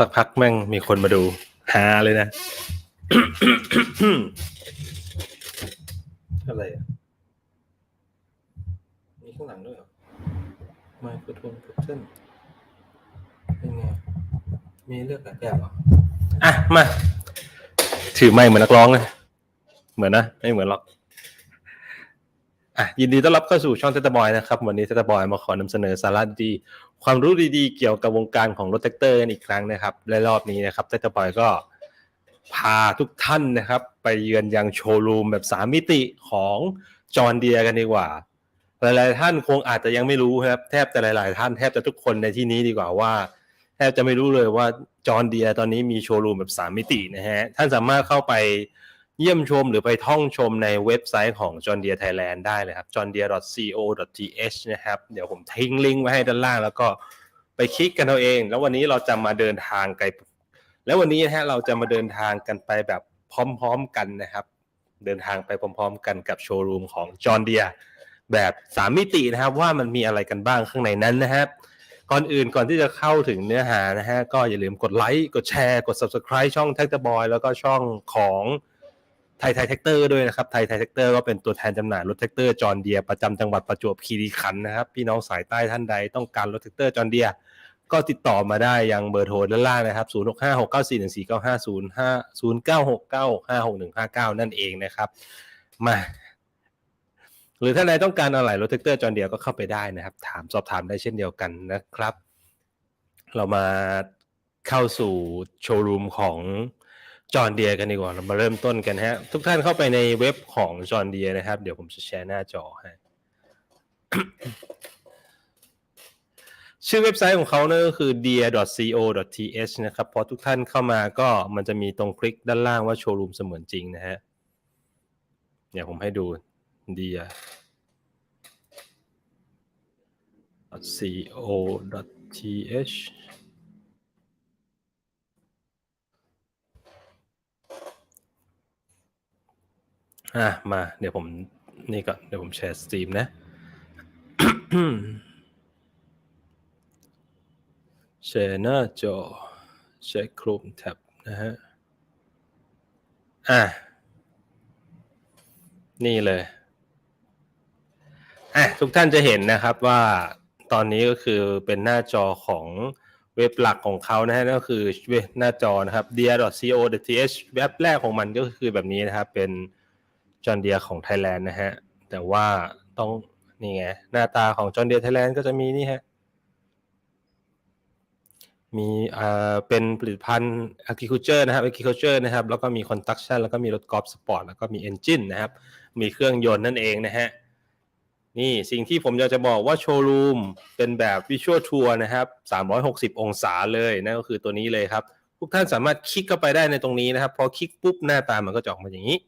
สักพักแม่งมีคนมาดูหาเลยนะ อะไรอะ มีข้างหลังด้วยเหรอไมโครโฟนพุทเทิลเป็นไง มีเลือกหลายแบบเหรอ อะ มา ถือไม้เหมือนนักร้องเลย เหมือนนะ ไม่เหมือนหรอก อะยินดีต้อนรับเข้าสู่ช่องเทตบอยนะครับ วันนี้เทตบอยมาขอนำเสนอสาระดีๆความรู้ดีๆ เกี่ยวกับวงการของรถแท็กเตอร์กันอีกครั้งนะครับและรอบนี้นะครับเทตบอยก็พาทุกท่านนะครับ ไปเยือนยังโชว์รูมแบบสามมิติของจอห์นเดียกันดีกว่า หลายๆท่านคงอาจจะยังไม่รู้ครับ แทบจะหลาย ๆ ท่านแทบจะทุกคนในที่นี้ดีกว่าว่าแทบจะไม่รู้เลยว่าจอห์นเดียตอนนี้มีโชว์รูมแบบสามมิตินะฮะท่านสามารถเข้าไป เยี่ยมชมหรือไปท่องชมในเว็บไซต์ของ John Deere Thailand ได้เลยครับ johndeere.co.th นะครับ เดี๋ยวผมทิ้งลิงก์ไว้ให้ด้านล่าง แล้วก็ไปคลิกกันเอาเอง แล้ววันนี้เราจะมาเดินทางไกลแล้ววันนี้นะฮะเราจะมาเดินทางกันไปแบบพร้อมๆกันนะครับ เดินทางไปพร้อม ๆ กันกับโชว์รูมของ John Deere แบบสามมิตินะครับว่ามันมีอะไรกันบ้างข้างในนั้นนะครับก่อนอื่นก่อนที่จะเข้าถึงเนื้อหานะฮะก็อย่าลืมกดไลค์กดแชร์กด subscribe ช่อง t a c t b o y แล้วก็ช่องของ ไทยไทยแท็กเตอร์ด้วยนะครับไทยไทยแท็กเตอร์ก็เป็นตัวแทนจำหน่ายรถแท็กเตอร์จอร์เดียประจำจังหวัดประจวบคีรีขันธ์นะครับ พี่น้องสายใต้ท่านใดต้องการรถแท็กเตอร์จอร์เดียก็ติดต่อมาได้ยังเบอร์โทรด้านล่างนะครับ 0 6 5 6 9 4 1 4 9 5 0 5 0 9 6 9 5 6 1 5 9 นั่นเองนะครับ มา หรือถ้านใดต้องการอะไรรถแท็กเตอร์จอร์เดียก็เข้าไปได้นะครับ ถามสอบถามได้เช่นเดียวกันนะครับ เรามาเข้าสู่โชว์รูมของ จอห์นเดียกันดีกว่าเรามาเริ่มต้นกันฮะ ทุกท่านเข้าไปในเว็บของจอห์นเดียนะครับ เดี๋ยวผมจะแชร์หน้าจอให้ชื่อเว็บไซต์ของเขาเนี่ยก็คือ dear.co.th นะครับ พอทุกท่านเข้ามาก็มันจะมีตรงคลิกด้านล่างว่าโชว์รูมเสมือนจริงนะฮะเดี๋ยวผมให้ดู dear อะมาเดี๋ยวผมนี่ก่อนเดี๋ยวผมแชร์สตรีมนะ แชร์หน้าจอแชร์คลุมแท็บนะฮะ อะ นี่เลยอะทุกท่านจะเห็นนะครับว่าตอนนี้ก็คือเป็นหน้าจอของเว็บหลักของเขานะฮะนั่นก็คือเว็บหน้าจอนะครับ dear.co.th เว็บแรกของมันก็คือแบบนี้นะครับเป็น จอ h เดียของไทยแลนด์นะฮะ แต่ว่าต้องนี่ไงหน้าตาของจอ h เดียไทยแลนด์ก็จะมีนี่ฮะ มีอ่าเป็นผลิตภัณฑ์ agriculture นะครับ agriculture นะครับ แล้วก็มี construction แล้วก็มีรถกอล์ฟสปอร์ตแล้วก็มี engine นะครับ มีเครื่องยนต์นั่นเองนะฮะนี่สิ่งที่ผมอยากจะบอกว่าโชว์รูมเป็นแบบ Visual Tour นะครับ 360 องศาเลยนั่นก็คือตัวนี้เลยครับ ทุกท่านสามารถคลิกเข้าไปได้ในตรงนี้นะครับ พอคลิกปุ๊บหน้าตามันก็จะออกมาอย่างนี้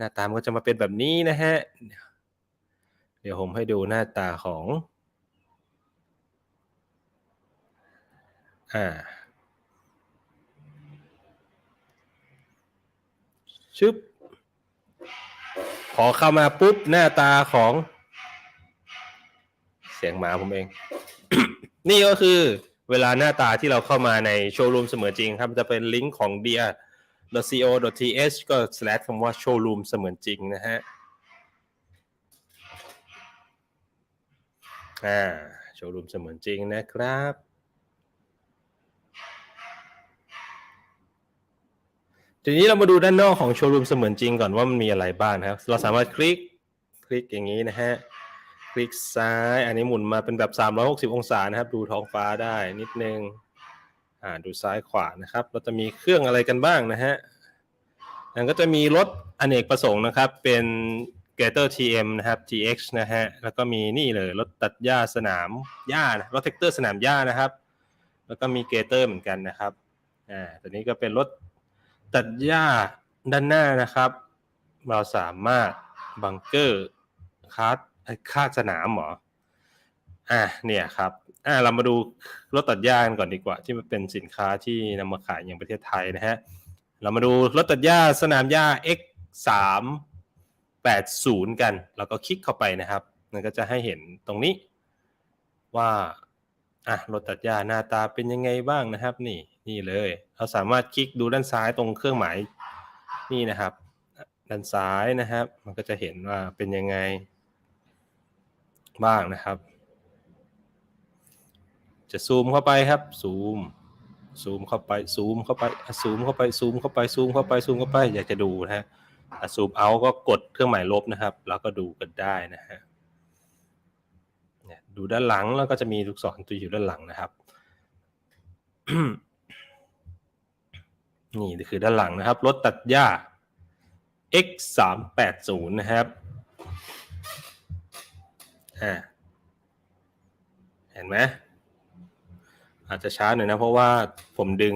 หน้าตามันก็จะมาเป็นแบบนี้นะฮะ เดี๋ยวผมให้ดูหน้าตาของ อ่าชึบพอเข้ามาปุ๊บหน้าตาของ เสียงหมาผมเอง นี่ก็คือเวลาหน้าตาที่เราเข้ามาในโชว์รูมเสมอจริงครับ จะเป็นลิงก์ของเบีย co.th ก็ slash คำว่าโชว์รูมเสมือนจริงนะฮะอ่าโชว์รูมเสมือนจริงนะครับ ทีนี้เรามาดูด้านนอกของโชว์รูมเสมือนจริงก่อนว่ามันมีอะไรบ้างครับ เราสามารถคลิกคลิกอย่างนี้นะฮะคลิกซ้าย อันนี้หมุนมาเป็นแบบ 360 องศานะครับ ดูท้องฟ้าได้นิดนึง อ่าดูซ้ายขวานะครับ เราจะมีเครื่องอะไรกันบ้างนะฮะอันก็จะมีรถอเนกประสงค์นะครับ เป็น g a t o r TM นะครับ GX นะฮะ แล้วก็มีนี่เลยรถตัดหญ้าสนามหญ้านะรถแท็กเตอร์สนามหญ้านะครับ แล้วก็มีเกเตอร์เหมือนกันนะครับ อ่า ตัวนี้ก็เป็นรถตัดหญ้าด้านหน้านะครับ เราสามารถบังเกอร์คาดคาดสนามหรอ อะเนี่ยครับ อะเรามาดูรถตัดหญ้ากันก่อนดีกว่า ที่มันเป็นสินค้าที่นำมาขายอย่างประเทศไทยนะฮะเรามาดูรถตัดหญ้าสนามหญ้า X 3 8 0 กัน แล้วก็คลิกเข้าไปนะครับมันก็จะให้เห็นตรงนี้ ว่าอะรถตัดหญ้าหน้าตาเป็นยังไงบ้างนะครับ นี่นี่เลย เราสามารถคลิกดูด้านซ้ายตรงเครื่องหมายนี่นะครับ ด้านซ้ายนะครับ มันก็จะเห็นว่าเป็นยังไงบ้างนะครับ จะซูมเข้าไปครับซูมซูมเข้าไปซูมเข้าไปซูมเข้าไปซูมเข้าไปซูมเข้าไปซูมเข้าไป อยากจะดูนะฮะซูมเอาก็กดเครื่องหมายลบนะครับ แล้วก็ดูกันได้นะฮะดูด้านหลังแล้วก็จะมีลูกศรตัวอยู่ด้านหลังนะครับนี่คือด้านหลังนะครับรถตัดหญ้า X 3 8 0นะครับอ่าเห็นไหม อาจจะช้าหน่อยนะ เพราะว่าผมดึง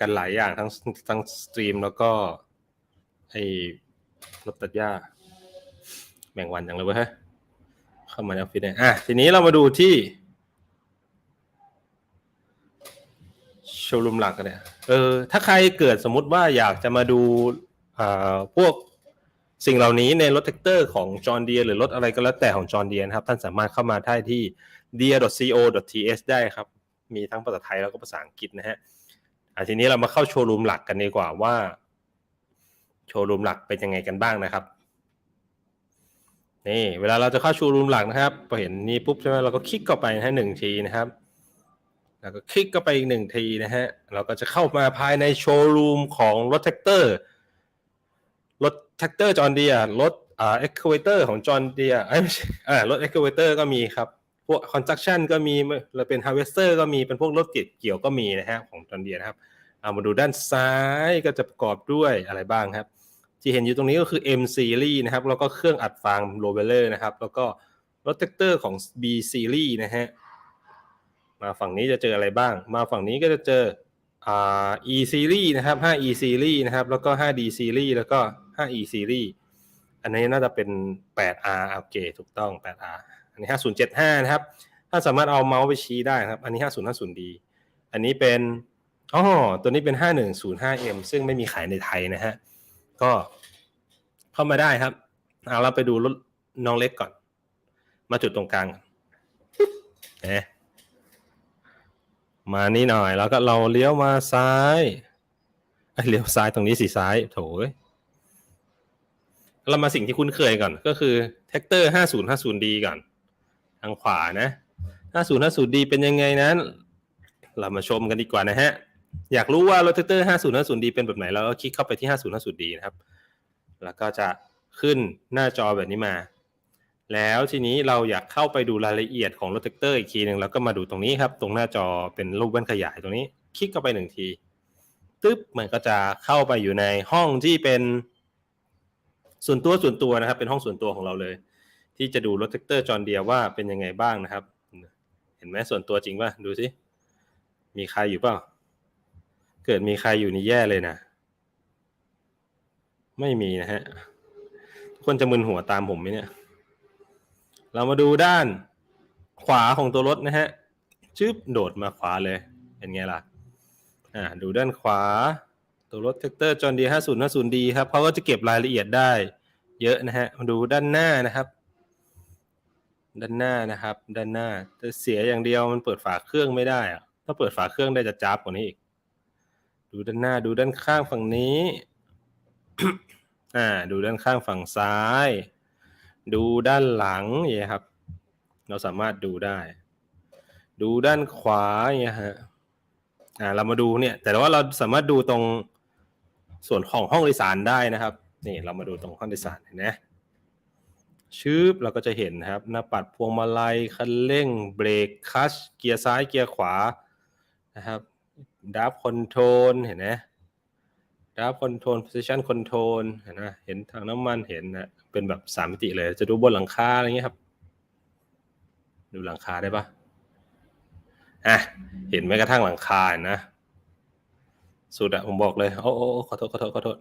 กันหลายอย่างทั้งทั้งสตรีมแล้วก็ไอ้รถตัดหญ้าแบ่งวันอย่างเลยเว้ยฮะเข้ามาในออฟฟิศเนี่ยอะทีนี้เรามาดูที่โชว์รูมหลักกันเนี่ยเออถ้าใครเกิดสมมติว่าอยากจะมาดูอ่าพวกสิ่งเหล่านี้ในรถแท็กเตอร์ของจอห์นเดียหรือรถอะไรก็แล้วแต่ของจอห์นเดียนะครับ ท่านสามารถเข้ามาได้ที่ deer.co.th ได้ครับ มีทั้งภาษาไทยแล้วก็ภาษาอังกฤษนะฮะอะทีนี้เรามาเข้าโชว์รูมหลักกันดีกว่าว่า โชว์รูมหลักเป็นยังไงกันบ้างนะครับนี่เวลาเราจะเข้าโชว์รูมหลักนะครับพอเห็นนี้ปุ๊บใช่ไหมเราก็คลิกเข้าไปนะฮะหนึ่งทีนะครับแล้วก็คลิกเข้าไปอีกหนึ่งทีนะฮะเราก็จะเข้ามาภายในโชว์รูมของรถแท็กเตอร์รถแท็กเตอร์จอห์นเดียรถอ่าเอ็กคาเวเตอร์ของจอห์นเดียไอ้ไม่ใช่อ่ารถเอ็กคาเวเตอร์ก็มีครับ พวกคอนสตรักชั่นก็มีเราเป็นฮาร์เวสเตอร์ก็มีเป็นพวกรถเก็บเกี่ยวก็มีนะฮะของจอนเดียนะครับเอามาดูด้านซ้ายก็จะประกอบด้วยอะไรบ้างครับที่เห็นอยู่ตรงนี้ก็คือ M series นะครับแล้วก็เครื่องอัดฟางโรเบเลอร์นะครับแล้วก็รถแท็กเตอร์ของ B series นะฮะมาฝั่งนี้จะเจออะไรบ้าง มาฝั่งนี้ก็จะเจออ่า E series นะครับ 5E series นะครับแล้วก็ 5D series แล้วก็ 5E series อันนี้น่าจะเป็น 8R โอเคถูกต้อง 8R อันนี้5075นะครับ ถ้าสามารถเอาเมาส์ไปชี้ได้ครับ อันนี้ 5050D อันนี้เป็นอ๋อตัวนี้เป็น 5105M ซึ่งไม่มีขายในไทยนะฮะ ก็เข้ามาได้ครับ เอาเราไปดูรถน้องเล็กก่อน มาจุดตรงกลางเอ๊ะมานี่หน่อย แล้วก็เราเลี้ยวมาซ้ายเลี้ยวซ้ายตรงนี้สีซ้าย โถยเรามาสิ่งที่คุ้นเคยก่อน ก็คือแท็กเตอร์ 5050D ก่อนางขวานะ 5050D เป็นยังไงนั้น เรามาชมกันดีกว่านะฮะ อยากรู้ว่ารถแท็กเตอร์ 5050D เป็นแบบไหน เราก็คลิกเข้าไปที่ 5050D นะครับ แล้วก็จะขึ้นหน้าจอแบบนี้มา แล้วทีนี้เราอยากเข้าไปดูรายละเอียดของรถแท็กเตอร์อีกทีหนึ่งเราก็มาดูตรงนี้ครับ ตรงหน้าจอเป็นรูปแว่นขยายตรงนี้ คลิกเข้าไปหนึ่งทีตึ๊บมันก็จะเข้าไปอยู่ในห้องที่เป็นส่วนตัวส่วนตัวนะครับ เป็นห้องส่วนตัวของเราเลย ที่จะดูรถแท็กเตอร์จอห์นเดียว่าเป็นยังไงบ้างนะครับ เห็นไหมส่วนตัวจริงป่ะ ดูสิมีใครอยู่เปล่า เกิดมีใครอยู่นี่แย่เลยนะ ไม่มีนะฮะ ทุกคนจะมึนหัวตามผมไหมเนี่ย เรามาดูด้านขวาของตัวรถนะฮะจึ๊บโดดมาขวาเลย เป็นไงล่ะ อ่า ดูด้านขวา ตัวรถแท็กเตอร์จอห์นดีห้าศูนย์ห้าศูนย์ดีครับเขาก็จะเก็บรายละเอียดได้ เยอะนะฮะ มาดูด้านหน้านะครับ ด้านหน้านะครับ ด้านหน้าแต่เสียอย่างเดียวมันเปิดฝาเครื่องไม่ได้อะถ้าเปิดฝาเครื่องได้จะจับกว่านี้อีก ดูด้านหน้าดูด้านข้างฝั่งนี้ อ่า ดูด้านข้างฝั่งซ้าย ดูด้านหลังอย่างเงี้ยครับ เราสามารถดูได้ ดูด้านขวาอย่างเงี้ยฮะอ่าเรามาดูเนี่ย แต่ว่าเราสามารถดูตรงส่วนของห้องโดยสารได้นะครับ นี่เรามาดูตรงห้องโดยสารเห็นไหม ชืบเราก็จะเห็นครับหน้าปัดพวงมาลัยคันเร่งเบรกคลัชเกียร์ซ้ายเกียร์ขวานะครับดับคอนโทรลเห็นไหมดับคอนโทรล position control เห็นไหมเห็นทางน้ำมันเห็นนะเป็นแบบสามมิติเลยจะดูบนหลังคาอะไรเงี้ยครับ ดูหลังคาได้ปะอะเห็นแม้กระทั่งหลังคาเห็นนะสุดอะผมบอกเลยโอ้โอ้โอ้ขอโทษขอโทษขอโทษ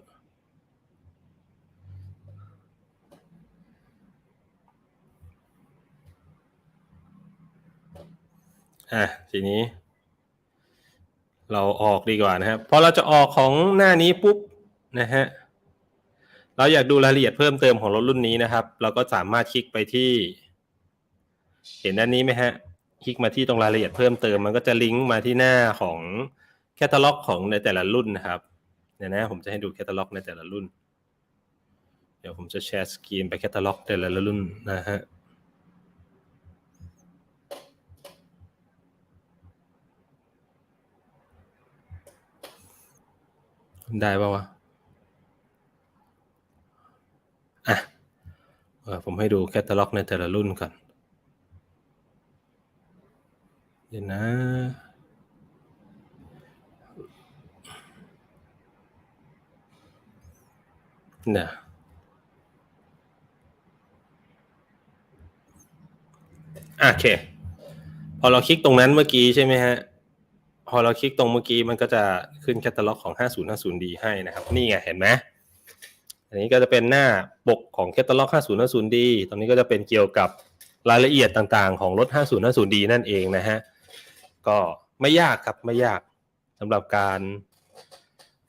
อะทีนี้ เราออกดีกว่านะครับพอเราจะออกของหน้านี้ปุ๊บนะฮะเราอยากดูรายละเอียดเพิ่มเติมของรถรุ่นนี้นะครับ เราก็สามารถคลิกไปที่ เห็นด้านนี้ไหมฮะ คลิกมาที่ตรงรายละเอียดเพิ่มเติม มันก็จะลิงก์มาที่หน้าของแคตตาล็อกของในแต่ละรุ่นนะครับเดี๋ยวนะผมจะให้ดูแคตตาล็อกในแต่ละรุ่น เดี๋ยวผมจะแชร์สกรีนไปแคตตาล็อกแต่ละรุ่นนะฮะ ได้ป่าวะอะผมให้ดูแคตตาล็อกในแต่ละรุ่นก่อน เดี๋ยวนะเนี่ยอะโอเค พอเราคลิกตรงนั้นเมื่อกี้ใช่ไหมฮะ พอเราคลิกตรงเมื่อกี้มันก็จะ ขึ้นแคตตาล็อกของ 5050D ให้นะครับ นี่ไงเห็นไหมอันนี้ก็จะเป็นหน้าปกของแคตตาล็อก 5050D ตรงนี้ก็จะเป็นเกี่ยวกับรายละเอียดต่างๆ ของรถ 5050D นั่นเองนะฮะ ก็ไม่ยากครับไม่ยากสำหรับการ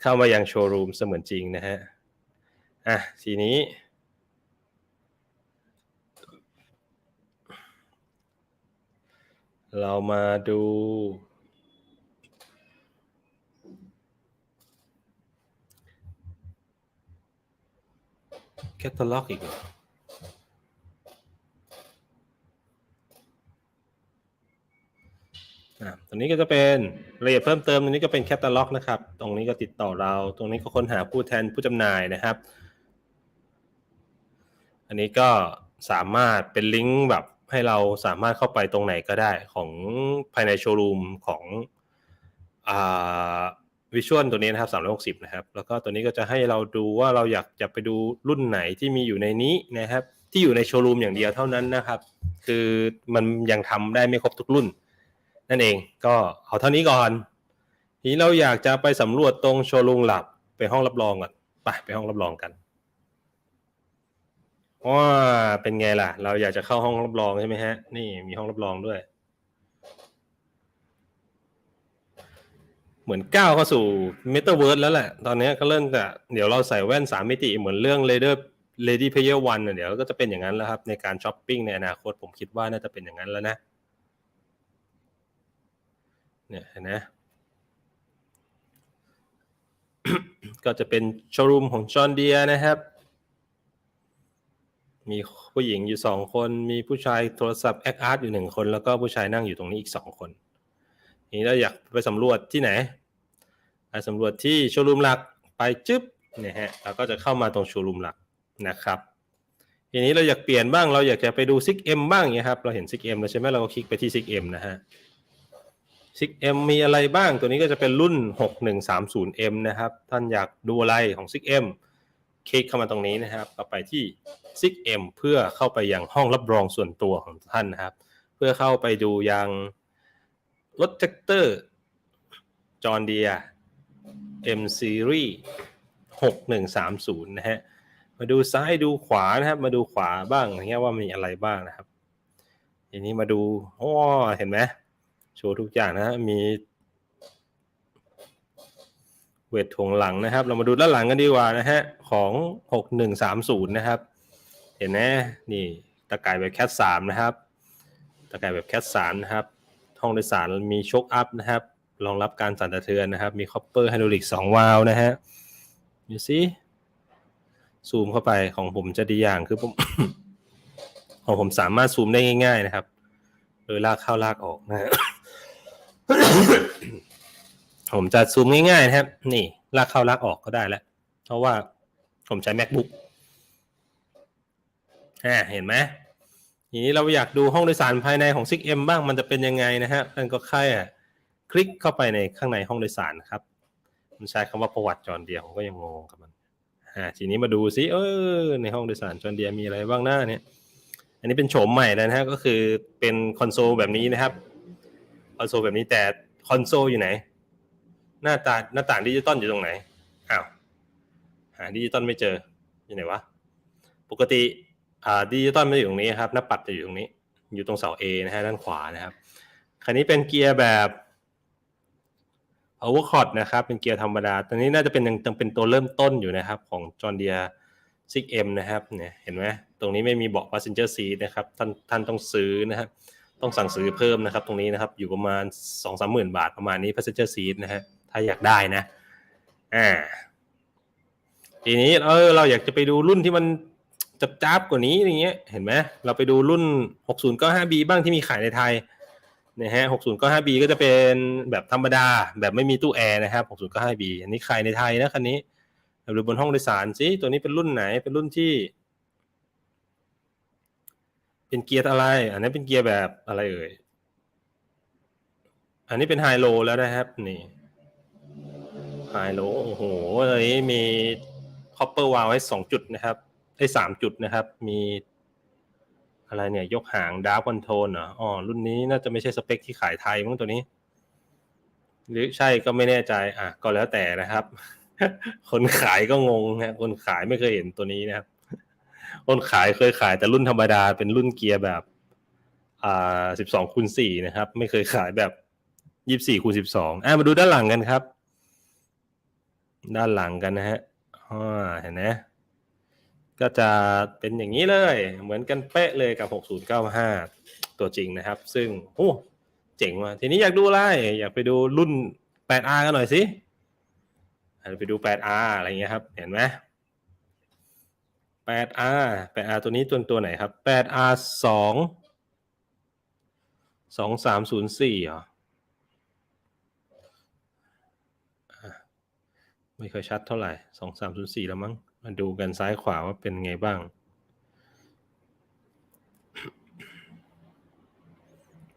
เข้ามายังโชว์รูมเสมือนจริงนะฮะ อะทีนี้เรามาดู แคตตาล็อกอีกเหรออะตรงนี้ก็จะเป็นรายละเอียดเพิ่มเติมตรงนี้ก็เป็นแคตตาล็อกนะครับ ตรงนี้ก็ติดต่อเรา ตรงนี้ก็ค้นหาผู้แทนผู้จำหน่ายนะครับ อันนี้ก็สามารถเป็นลิงก์แบบให้เราสามารถเข้าไปตรงไหนก็ได้ของภายในโชว์รูมของอ่า วิชวลตัวนี้นะครับ 360 นะครับ แล้วก็ตัวนี้ก็จะให้เราดูว่าเราอยากจะไปดูรุ่นไหนที่มีอยู่ในนี้นะครับ ที่อยู่ในโชว์รูมอย่างเดียวเท่านั้นนะครับ คือมันยังทำได้ไม่ครบทุกรุ่น นั่นเองก็เอาเท่านี้ก่อนทีนี้เราอยากจะไปสำรวจตรงโชว์รูมหลักไปห้องรับรองก่อนไปไปห้องรับรองกันว่าเป็นไงล่ะ เราอยากจะเข้าห้องรับรองใช่ไหมฮะ นี่มีห้องรับรองด้วย เหมือนก้าวเข้าสู่เมตาเวิร์สแล้วแหละ ตอนนี้ก็เริ่มจะเดี๋ยวเราใส่แว่นสามมิติเหมือนเรื่อง Lader Lady Player One น่ะเดี๋ยวก็จะเป็นอย่างนั้นแล้วครับ ในการช้อปปิ้งในอนาคตผมคิดว่าน่าจะเป็นอย่างนั้นแล้วนะ เนี่ยเห็นไหมก็จะเป็นโชว์รูมของจอห์นเดียนะครับ มีผู้หญิงอยู่สองคน มีผู้ชายโทรศัพท์แอคอาร์ตอยู่หนึ่งคน แล้วก็ผู้ชายนั่งอยู่ตรงนี้อีกสองคน นี้เราอยากไปสำรวจที่ไหนไปสำรวจที่โชว์รูมหลักไปจึ๊บเนี่ยฮะเราก็จะเข้ามาตรงโชว์รูมหลักนะครับทีนี้เราอยากเปลี่ยนบ้างเราอยากจะไปดู 6M บ้างเนี่ยครับเราเห็น 6M แล้วใช่ไหมเราก็คลิกไปที่ 6M นะฮะ 6M มีอะไรบ้างตัวนี้ก็จะเป็นรุ่น 6130M นะครับ ท่านอยากดูอะไรของ 6M คลิกเข้ามาตรงนี้นะครับก็ไปที่ 6M เพื่อเข้าไปยังห้องรับรองส่วนตัวของท่านนะครับ เพื่อเข้าไปดูยัง รถแท็กเตอร์ จอห์เดีย M Series 6130 นะฮะ มาดูซ้ายดูขวานะครับ มาดูขวาบ้างอย่างเงี้ยว่ามีอะไรบ้างนะครับทีนี้มาดูอ๋อเห็นไหมโชว์ทุกอย่างนะฮะมีเวทถ่วงหลังนะครับ เรามาดูด้านหลังกันดีกว่านะฮะ ของ 6130 นะครับ เห็นไหมนี่ตะกายแบบแคท3นะครับ ตะกายแบบแคท3นะครับ ห้องโดยสารมีโชคอัพนะครับรองรับการสั่นสะเทือนนะครับ มีคอปเปอร์ไฮดรอลิก2วาล์วนะฮะดูสิซูมเข้าไปของผมจะดีอย่างคือผมของผมสามารถซูมได้ง่าย ๆ นะครับ โดยลากเข้าลากออกนะฮะผมจะซูมง่ายๆนะครับ นี่ ลากเข้าลากออกก็ได้แล้ว เพราะว่าผมใช้ macbook อ่าเห็นไหม ทีนี้เราอยากดูห้องโดยสารภายในของ 6M บ้างมันจะเป็นยังไงนะฮะท่นก็แค่คลิกเข้าไปในข้างในห้องโดยสารครับ มันใช้คำว่าประวัติจอนเดียผมก็ยังงงกับมันอ่าทีนี้มาดูซิเออในห้องโดยสารจอนเดียมีอะไรบ้างหน้าเนี่ย อันนี้เป็นโฉมใหม่แล้วนะฮะก็คือเป็นคอนโซลแบบนี้นะครับคอนโซลแบบนี้แต่คอนโซลอยู่ไหน หน้าตาหน้าต่างดิจิตอลอยู่ตรงไหนอ้าวหาดิจิตอลไม่เจออยู่ไหนวะปกติ ดิจิตอลไม่อยู่ตรงนี้ครับหน้าปัดจะอยู่ตรงนี้ อยู่ตรงเสา A นะฮะด้านขวานะครับ คันนี้เป็นเกียร์แบบ power cord นะครับ เป็นเกียร์ธรรมดา ตอนนี้น่าจะเป็นยังยังเป็นตัวเริ่มต้นอยู่นะครับ ของ John Deere 6M นะครับ เนี่ย เห็นไหมตรงนี้ไม่มีเบาะ passenger seat นะครับ ท่านท่านต้องซื้อนะครับ ต้องสั่งซื้อเพิ่มนะครับ ตรงนี้นะครับ อยู่ประมาณสองสามหมื่นบาทประมาณนี้ passenger seat นะฮะ ถ้าอยากได้นะ อ่า ทีนี้เออเราอยากจะไปดูรุ่นที่มัน จับจ้าบกว่านี้อย่างเงี้ยเห็นไหมเราไปดูรุ่น 6095B บ้างที่มีขายในไทยนะฮะ 6095B ก็จะเป็นแบบธรรมดา แบบไม่มีตู้แอร์นะครับ 6095B อันนี้ขายในไทยนะคันนี้เราดูบนห้องโดยสารสิตัวนี้เป็นรุ่นไหนเป็นรุ่นที่ เป็นเกียร์อะไร อันนี้เป็นเกียร์แบบอะไรเอ่ยอันนี้เป็นไฮโลแล้วนะครับนี่ไฮโลโอ้โหอันนี้มีคอปเปอร์วาลไว้สองจุดนะครับ ได้สามจุดนะครับ มี อะไรเนี่ย ยกหางดาร์คอนโทรลเหรออ๋อรุ่นนี้น่าจะไม่ใช่สเปคที่ขายไทยมั้งตัวนี้ หรือใช่ก็ไม่แน่ใจ อะ ก็แล้วแต่นะครับ คนขายก็งงนะคนขายไม่เคยเห็นตัวนี้นะครับ คนขายเคยขายแต่รุ่นธรรมดาเป็นรุ่นเกียร์แบบอ่าสิบสองคูณสี่นะครับ ไม่เคยขายแบบยี่สี่คูณสิบสองอะมาดูด้านหลังกันครับ ด้านหลังกันนะฮะอ่าเห็นไหม ก็จะเป็นอย่างนี้เลย เหมือนกันเป๊ะเลยกับ 6095 ตัวจริงนะครับ ซึ่งโอ้เจ๋งว่ะทีนี้อยากดูอะไร อยากไปดูรุ่น 8R กันหน่อยสิไปดู 8R อะไรเงี้ยครับ เห็นไหม 8R 8R ตัวนี้ตัวตัวไหนครับ 8R 2 2304เหรอไม่ค่อยชัดเท่าไหร่ 2304 แล้วมั้ง มาดูกันซ้ายขวาว่าเป็นไงบ้าง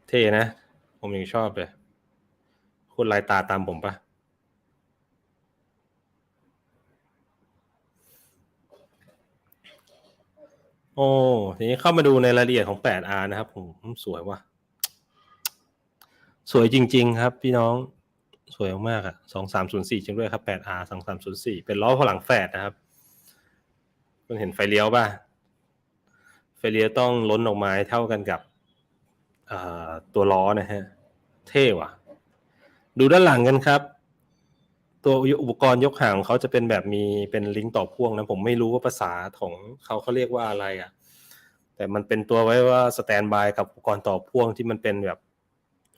เท่นะ ผมยังชอบเลย คุณลายตาตามผมปะโอ้ทีนี้เข้ามาดูในรายละเอียดของ 8R นะครับ ผมสวยว่ะ สวยจริง ๆ ครับ พี่น้องสวยมากอะ2304จริงด้วยครับ 8R 2304เป็นล้อพลังแฝดนะครับ คุณเห็นไฟเลี้ยวป่ะ ไฟเลี้ยวต้องล้นออกมาเท่ากันกับตัวล้อนะฮะ เท่ว่ะ ดูด้านหลังกันครับ ตัวอุปกรณ์ยกหางเขาจะเป็นแบบมีเป็นลิงก์ต่อพ่วงนะ ผมไม่รู้ว่าภาษาของเขาเขาเรียกว่าอะไรอะ แต่มันเป็นตัวไว้ว่าสแตนบายกับอุปกรณ์ต่อพ่วงที่มันเป็นแบบ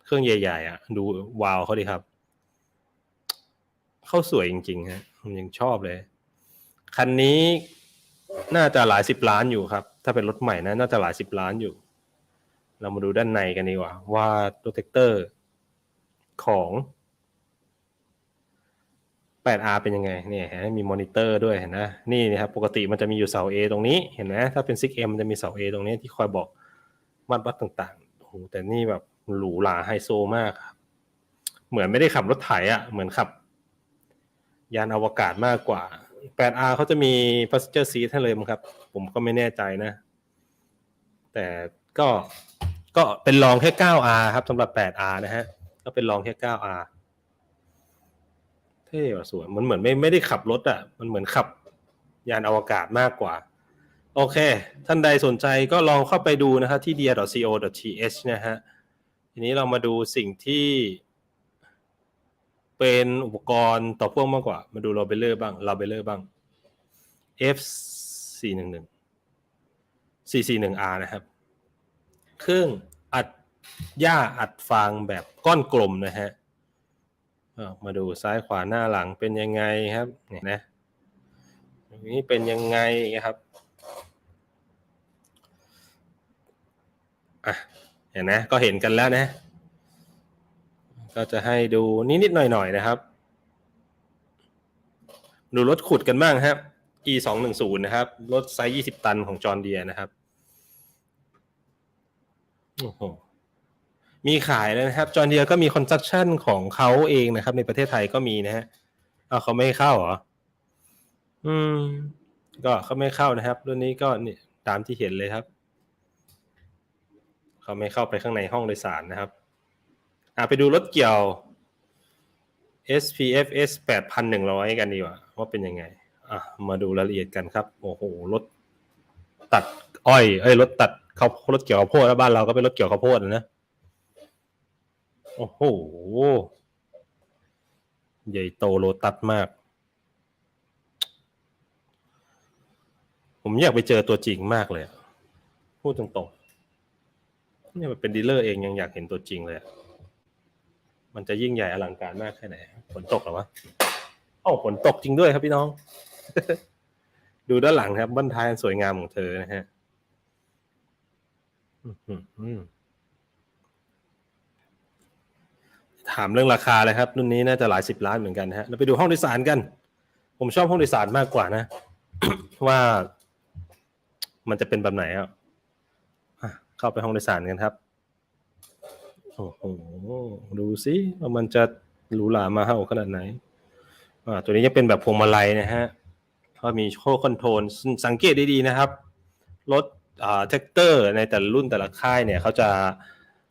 เครื่องใหญ่ๆอะ ดูวาวเขาดีครับ เข้าสวยจริงๆฮะผมยังชอบเลย คันนี้ น่าจะหลายสิบล้านอยู่ครับ ถ้าเป็นรถใหม่นะน่าจะหลายสิบล้านอยู่ เรามาดูด้านในกันดีกว่า ว่าโปรเทคเตอร์ของ 8R เป็นยังไงเนี่ยเห็นไหมมีมอนิเตอร์ด้วยเห็นนะนี่นะครับปกติมันจะมีอยู่เสา A ตรงนี้เห็นไหมถ้าเป็น 6M มันจะมีเสา A ตรงนี้ที่คอยบอกมัดวัดต่างๆโอ้โหแต่นี่แบบหรูหราไฮโซมากครับเหมือนไม่ได้ขับรถไถอะ่ะเหมือนขับ ยานอวกาศมากกว่า 8R เขาจะมี passenger seat ให้เลยมั้งครับ ผมก็ไม่แน่ใจนะ แต่ก็ก็เป็นรองแค่ 9R ครับสำหรับ 8R นะฮะ ก็เป็นรองแค่ 9R เท่สวยมันเหมือนไม่ไม่ได้ขับรถอะ มันเหมือนขับยานอวกาศมากกว่า โอเค ท่านใดสนใจก็ลองเข้าไปดูนะครับที่ dia.co.th นะฮะ ทีนี้เรามาดูสิ่งที่ เป็นอุปกรณ์ต่อพ่วงมากกว่า มาดูเราเบลเลอร์บ้างเราเบลเลอร์บ้าง F 4 1 1 4 4 1 R นะครับ เครื่องอัดหญ้าอัดฟางแบบก้อนกลมนะฮะมาดูซ้ายขวาหน้าหลังเป็นยังไงครับเนี่ยนะนี้เป็นยังไงครับอะเห็นนะก็เห็นกันแล้วนะ ก็จะให้ดูนิดๆหน่อยๆนะครับ ดูรถขุดกันบ้างครับ e สองหนึ่งศูนย์นะครับ รถไซส์ยี่สิบตันของจอร์นเดียนะครับโอ้โหมีขายแล้วนะครับ จอร์เดียก็มีคอนสตรักชั่นของเขาเองนะครับ ในประเทศไทยก็มีนะฮะเอาเขาไม่เข้าเหรอ อืม ก็เขาไม่เข้านะครับรุ่นนี้ก็นี่ตามที่เห็นเลยครับ เขาไม่เข้าไปข้างในห้องโดยสารนะครับ อะไปดูรถเกี่ยว SPFS 8,100 กันดีกว่าว่าเป็นยังไง อะ มาดูรายละเอียดกันครับ โอ้โห รถตัดอ้อย เอ้ย รถตัดเขารถเกี่ยวข้าวโพดแล้วบ้านเราก็เป็นรถเกี่ยวข้าวโพดนะ โอ้โห ใหญ่โตโลตัสมาก ผมอยากไปเจอตัวจริงมากเลย พูดตรงเนี่ยมันเป็นดีลเลอร์เองยังอยากเห็นตัวจริงเลยอะ มันจะยิ่งใหญ่อลังการมากแค่ไหนฝนตกหรอวะอ้าฝนตกจริงด้วยครับพี่น้อง ดูด้านหลังครับบ้านท้ายสวยงามของเธอนะฮะถามเรื่องราคาเลยครับรุ่นนี้น่าจะหลายสิบล้านเหมือนกันฮะเราไปดูห้องโดยสารกัน ผมชอบห้องโดยสารมากกว่านะ ว่ามันจะเป็นแบบไหนอะเข้าไปห้องโดยสารกันครับ อ้โห ดูสิว่ามันจะหรูหรามาเท่าขนาดไหน อ่า ตัวนี้จะเป็นแบบพวงมาลัยนะฮะก็มีโชว์คอนโทรลสังเกตได้ดีนะครับ รถอ่าแท็กเตอร์ในแต่ละรุ่นแต่ละค่ายเนี่ยเขาจะ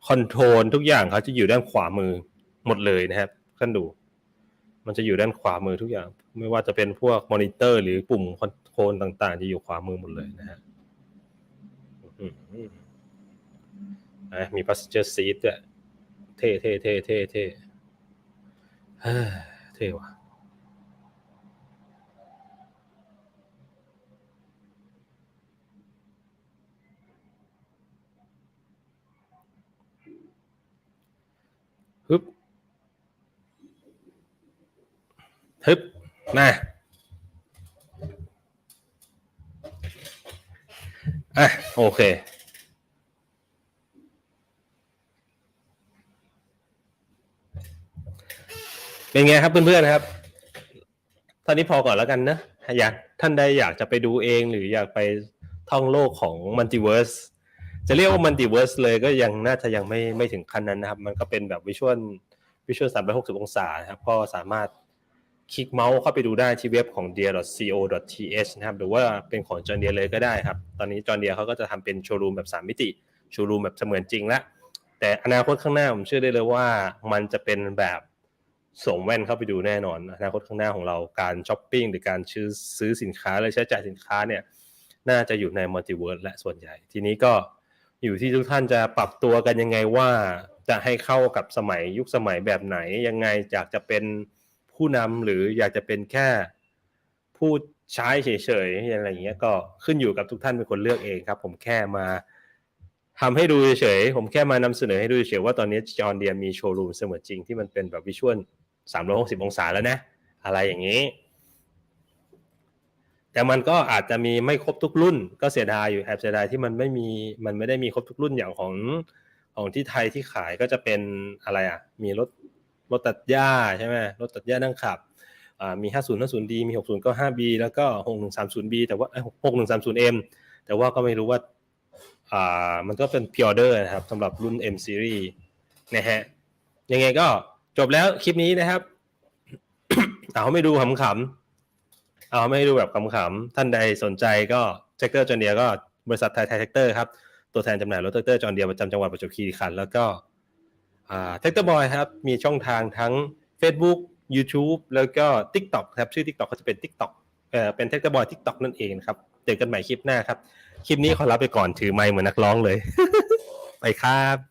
คอนโทรลทุกอย่างเขาจะอยู่ด้านขวามือหมดเลยนะครับท่านดู มันจะอยู่ด้านขวามือทุกอย่าง ไม่ว่าจะเป็นพวกมอนิเตอร์ หรือปุ่มคอนโทรลต่างๆ จะอยู่ขวามือหมดเลยนะฮะอืมอะมี passenger seat ด้วย เท่เท่เท่เท่เท่เฮ้ย เป็นไงครับเพื่อนๆครับ ตอนนี้พอก่อนแล้วกันนะอยากท่านใดอยากจะไปดูเองหรืออยากไปท่องโลกของมัลติเวิร์สจะเรียกว่ามัลติเวิร์สเลยก็ยังน่าจะยังไม่ไม่ถึงขั้นนั้นนะครับ มันก็เป็นแบบวิชวลวิชวล360อยหกสิบองศาครับก็สามารถคลิกเมาส์เข้าไปดูได้ที่เว็บของ dear.co.th นะครับ หรือว่าเป็นของจอ n เดียเลยก็ได้ครับ ตอนนี้จอ n เดียเขาก็จะทำเป็นโชว์รูมแบบ 3 มิติ โชว์รูมแบบเสมือนจริงแล้วแต่อนาคตข้างหน้าผมเชื่อได้เลยว่ามันจะเป็นแบบ สวมแว่นเข้าไปดูแน่นอนอนาคตข้างหน้าของเราการช้อปปิ้งหรือการซื้อซื้อสินค้าหรือใช้จ่ายสินค้าเนี่ยน่าจะอยู่ในมัลติเวิร์สและส่วนใหญ่ ทีนี้ก็อยู่ที่ทุกท่านจะปรับตัวกันยังไงว่าจะให้เข้ากับสมัยยุคสมัยแบบไหน ยังไงอยากจะเป็นผู้นำหรืออยากจะเป็นแค่ผู้ใช้เฉยๆอะไรอย่างเงี้ยก็ขึ้นอยู่กับทุกท่านเป็นคนเลือกเองครับ ผมแค่มาทำให้ดูเฉยๆผมแค่มานำเสนอให้ดูเฉยๆว่าตอนนี้จอห์เดียมีโชว์รูมเสมือนจริงที่มันเป็นแบบวิชวล 360 องศาแล้วนะ อะไรอย่างนี้ แต่มันก็อาจจะมีไม่ครบทุกรุ่น ก็เสียดายอยู่แอบเสียดายที่มันไม่มีมันไม่ได้มีครบทุกรุ่นอย่างของของที่ไทยที่ขายก็จะเป็นอะไรอะ มีรถรถตัดหญ้าใช่ไหมรถตัดหญ้านั่งขับอ่ามี 5050D มี 6095B แล้วก็ 6130B แต่ว่าเอ้ย 6130M แต่ว่าก็ไม่รู้ว่าอ่ามันก็เป็นพิออเดอร์นะครับสำหรับรุ่น M series นะฮะ ยังไงก็ จบแล้วคลิปนี้นะครับ เอาไม่ดูขำๆเอาไม่ดูแบบขำๆท่านใดสนใจก็แท็กเตอร์จอนเดียก็บริษัทไทยไทยแท็กเตอร์ครับ ตัวแทนจำหน่ายรถแท็กเตอร์จอนเดียประจำจังหวัดประจวบคีรีขันธ์แล้วก็แท็กเตอร์บอยครับ มีช่องทางทั้ง Facebook YouTube แล้วก็ TikTok ครับ ชื่อ TikTok ก็จะเป็น TikTok เอ่อเป็นแท็กเตอร์บอย TikTok นั่นเองครับเจอกันใหม่คลิปหน้าครับ คลิปนี้ขอลาไปก่อนถือไมค์เหมือนนักร้องเลย ไปครับ